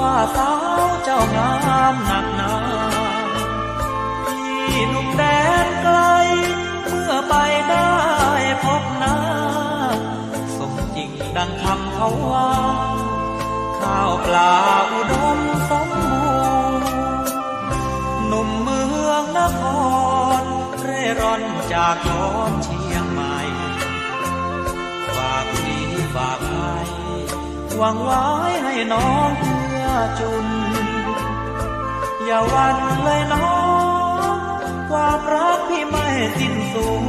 ว่าสาวเจ้างามหนักหนาพี่หนุ่มแดนไกล เมื่อไปได้พบหน้าสมจริงดังคำเขาว่า ข้าวปลาอุดมสมบูรณ์หนุ่มเมืองนคร เร่ร่อนจากทอนเชียงใหม่ฝากพี่ฝากไว้หวังไว้ให้น้อง จุน อย่าวันเลยน้องความรักพี่ไม่สิ้นสูญ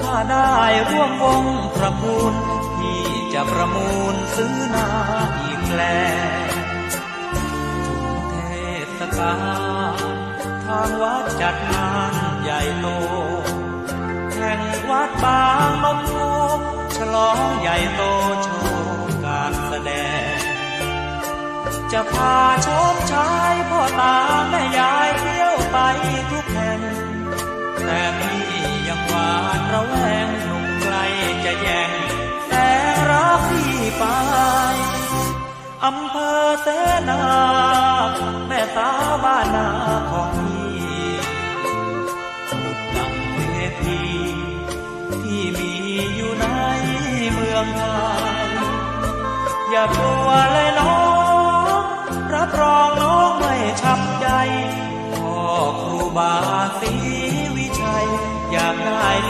ถ้าได้ร่วมวงประมูลพี่จะประมูลซื้อนาอีกแลถึงเทศกาลทางวัดจัดงานใหญ่โตแห่งวัดบางนมโพฉลองใหญ่โต จะพาชมชายพ่อตาแม่ยายเที่ยวไปทุกแห่ง แต่พี่ยังหวาดระแวงหนุ่มไกลจะแย่งแต่รักพี่ไปอำเภอเสนา แม่สาวบ้านนาของพี่ดุดดังเวทีที่มีอยู่ในเมืองไทยอย่ากลัวเลยน้อง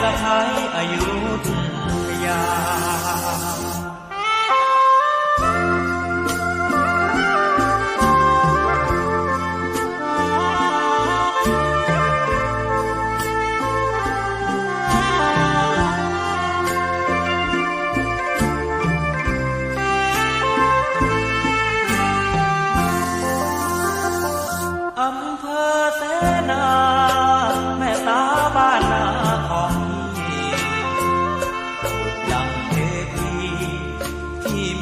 สะพายอายุทยา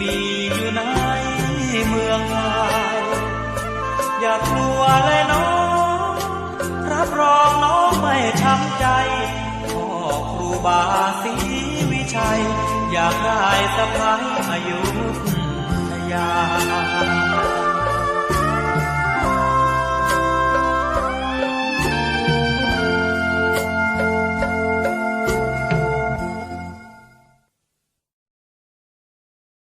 มีอยู่ในเมืองไทยอย่ากลัวเลยน้องรับรองน้องไม่ช้ำใจพ่อครูบาศรีวิชัย อยากได้สะพ้ายอายุทยา